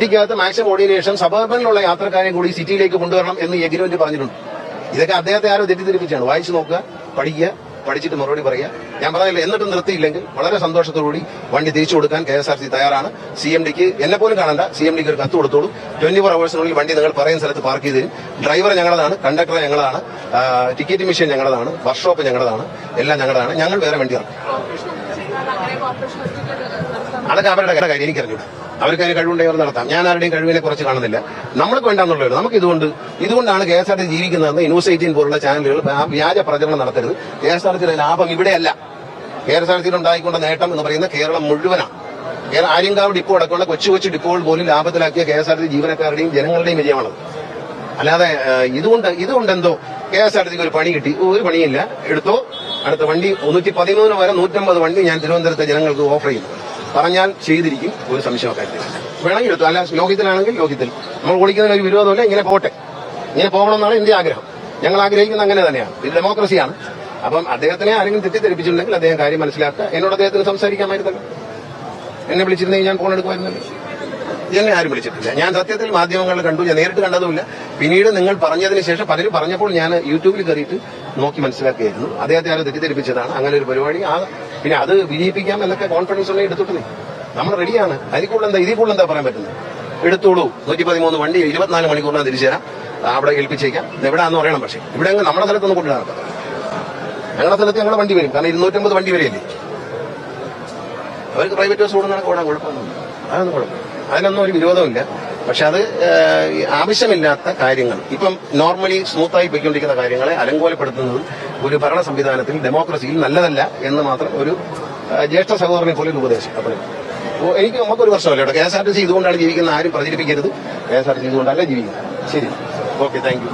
സിറ്റിക്കകത്ത് maximum coordination സബർബനിലുള്ള യാത്രക്കാരെയും കൂടി സിറ്റിയിലേക്ക് കൊണ്ടുവരണം എന്ന് എഗ്രിമെന്റ് പറഞ്ഞിട്ടുണ്ട്. ഇതൊക്കെ അദ്ദേഹത്തെ ആരോ തെറ്റിദ്ധരിപ്പിച്ചാണ്. വായിച്ചു നോക്കുക പഠിക്കുക പഠിച്ചിട്ട് മറുപടി പറയുക. ഞാൻ പറഞ്ഞില്ല എന്നിട്ടും നിർത്തിയില്ലെങ്കിൽ വളരെ സന്തോഷത്തോടുകൂടി വണ്ടി തിരിച്ചു കൊടുക്കാൻ കെ എസ് ആർ സി തയ്യാറാണ്. സി എം ഡിക്ക് എന്നെ പോലും കാണണ്ട. സി എം ഡിക്ക് ഒരു കത്ത് കൊടുത്തോളൂ. ട്വന്റി ഫോർ അവേഴ്സിനുള്ളിൽ വണ്ടി നിങ്ങൾ പറയുന്ന സ്ഥലത്ത് പാർക്ക് ചെയ്ത് ഡ്രൈവർ ഞങ്ങളതാണ് കണ്ടക്ടർ ഞങ്ങളതാണ് ടിക്കറ്റ് മെഷീൻ ഞങ്ങളതാണ് വർക്ക്ഷോപ്പ് ഞങ്ങളതാണ് എല്ലാം ഞങ്ങളതാണ് ഞങ്ങൾ വേറെ വണ്ടി ഇറക്കും. അതൊക്കെ അവരുടെ കാര്യം എനിക്കറിഞ്ഞൂടാ. അവർക്ക് അതിന് കഴിവുണ്ടെങ്കിൽ അവർ നടത്താം. ഞാൻ ആരുടെയും കഴിവിനെ കുറച്ച് കാണുന്നില്ല. നമ്മൾക്ക് വേണ്ടാന്നുള്ളൂ നമുക്ക് ഇതുകൊണ്ട് ഇതുകൊണ്ടാണ് കെ എസ് ആർ ടി ജീവിക്കുന്നതെന്ന് ന്യൂസ് എയ്റ്റീൻ പോലുള്ള ചാനലുകൾ വ്യാജ പ്രചരണം നടത്തരുത്. കെ എസ് ആർ ടിയുടെ ലാഭം ഇവിടെയല്ല. കെ എസ് ആർ ടിയിൽ ഉണ്ടായിക്കൊണ്ട നേട്ടം എന്ന് പറയുന്ന കേരളം മുഴുവനാണ്. കേരള ആര്യങ്കാവ് ഡിപ്പോ അടക്കമുള്ള കൊച്ചു കൊച്ചു ഡിപ്പോകൾ പോലും ലാഭത്തിലാക്കിയ കെ എസ് ആർ ടി ജീവനക്കാരുടെയും ജനങ്ങളുടെയും വിജയമാണ് അല്ലാതെ ഇതുകൊണ്ട് ഇതുകൊണ്ട് എന്തോ കെ എസ് ആർ ടിക്ക് ഒരു പണി കിട്ടി. ഒരു പണിയില്ല എടുത്തോ? അടുത്ത വണ്ടി മുന്നൂറ്റി പതിമൂന്ന് വരെ നൂറ്റമ്പത് വണ്ടി ഞാൻ തിരുവനന്തപുരത്തെ ജനങ്ങൾക്ക് ഓഫർ ചെയ്യുന്നു. പറഞ്ഞാൽ ചെയ്തിരിക്കും. ഒരു സംശയമൊക്കെ വേണമെങ്കിൽ എടുത്തു അല്ല ലോകത്തിലാണെങ്കിൽ ലോകത്തിൽ. നമ്മൾ ഓടിക്കുന്നതിന് ഒരു വിരോധമില്ല. ഇങ്ങനെ പോട്ടെ. ഇങ്ങനെ പോകണമെന്നാണ് എന്റെ ആഗ്രഹം. ഞങ്ങൾ ആഗ്രഹിക്കുന്നത് അങ്ങനെ തന്നെയാണ്. ഇത് ഡെമോക്രസിയാണ്. അപ്പം അദ്ദേഹത്തിനെ ആരെങ്കിലും തെറ്റിദ്ധരിപ്പിച്ചിട്ടുണ്ടെങ്കിൽ അദ്ദേഹം കാര്യം മനസ്സിലാക്കുക. എന്നോട് അദ്ദേഹത്തിന് സംസാരിക്കാമായിരുന്നല്ലോ. എന്നെ വിളിച്ചിരുന്നെങ്കിൽ ഞാൻ ഫോൺ എടുക്കുമായിരുന്നല്ലോ. എന്നെ ആരും വിളിച്ചിട്ടില്ല. ഞാൻ സത്യത്തിൽ മാധ്യമങ്ങളിൽ കണ്ടു. ഞാൻ നേരിട്ട് കണ്ടതുമില്ല. പിന്നീട് നിങ്ങൾ പറഞ്ഞതിന് ശേഷം പലരും പറഞ്ഞപ്പോൾ ഞാൻ യൂട്യൂബിൽ കയറിയിട്ട് നോക്കി മനസ്സിലാക്കിയായിരുന്നു. അദ്ദേഹത്തെ ആരോ തെറ്റിദ്ധരിപ്പിച്ചതാണ്. അങ്ങനെ ഒരു പരിപാടി ആ പിന്നെ അത് വിജയിപ്പിക്കാം എന്നൊക്കെ കോൺഫിഡൻസ് ഉണ്ടെങ്കിൽ എടുത്തിട്ട് നമ്മൾ റെഡിയാണ് അതിൽ കൂടുതൽ എന്താ ഇതിൽ കൂടുതൽ എന്താ പറയാൻ പറ്റുന്നത്? എടുത്തോളൂ. നൂറ്റി പതിമൂന്ന് വണ്ടി ഇരുപത്തിനാല് മണിക്കൂറിനാ തിരിച്ചു തരാം. അവിടെ ഏൽപ്പിച്ചേക്കാം. ഇത് എവിടെയാണെന്ന് പറയണം പക്ഷേ. ഇവിടെ അങ്ങ് നമ്മുടെ സ്ഥലത്തൊന്നും കൊണ്ടുവരാം ഞങ്ങളുടെ സ്ഥലത്ത് ഞങ്ങളുടെ വണ്ടി വരും. കാരണം ഇരുന്നൂറ്റമ്പത് വണ്ടി വരെയല്ലേ? അവർക്ക് പ്രൈവറ്റ് ബസ് ഓടുന്നതാണ് ഓടാൻ കുഴപ്പമൊന്നും അതൊന്നും കുഴപ്പം അതിനൊന്നും ഒരു വിരോധമില്ല. പക്ഷെ അത് ആവശ്യമില്ലാത്ത കാര്യങ്ങൾ. ഇപ്പം നോർമലി സ്മൂത്തായി പോയിക്കൊണ്ടിരിക്കുന്ന കാര്യങ്ങളെ അലങ്കോലപ്പെടുത്തുന്നത് ഒരു ഭരണ സംവിധാനത്തിൽ ഡെമോക്രസിയിൽ നല്ലതല്ല എന്ന് മാത്രം ഒരു ജ്യേഷ്ഠ സഹോദരനെ പോലെ ഒരു ഉപദേശം അപ്പോൾ എനിക്ക് നമുക്കൊരു പ്രശ്നമല്ല കേട്ടോ. K S R T C ഇതുകൊണ്ടാണ് ജീവിക്കുന്നത്. ആരും പ്രചരിപ്പിക്കരുത്. K S R T C ഇതുകൊണ്ടല്ല ജീവിക്കുന്നത്. ശരി. Okay thank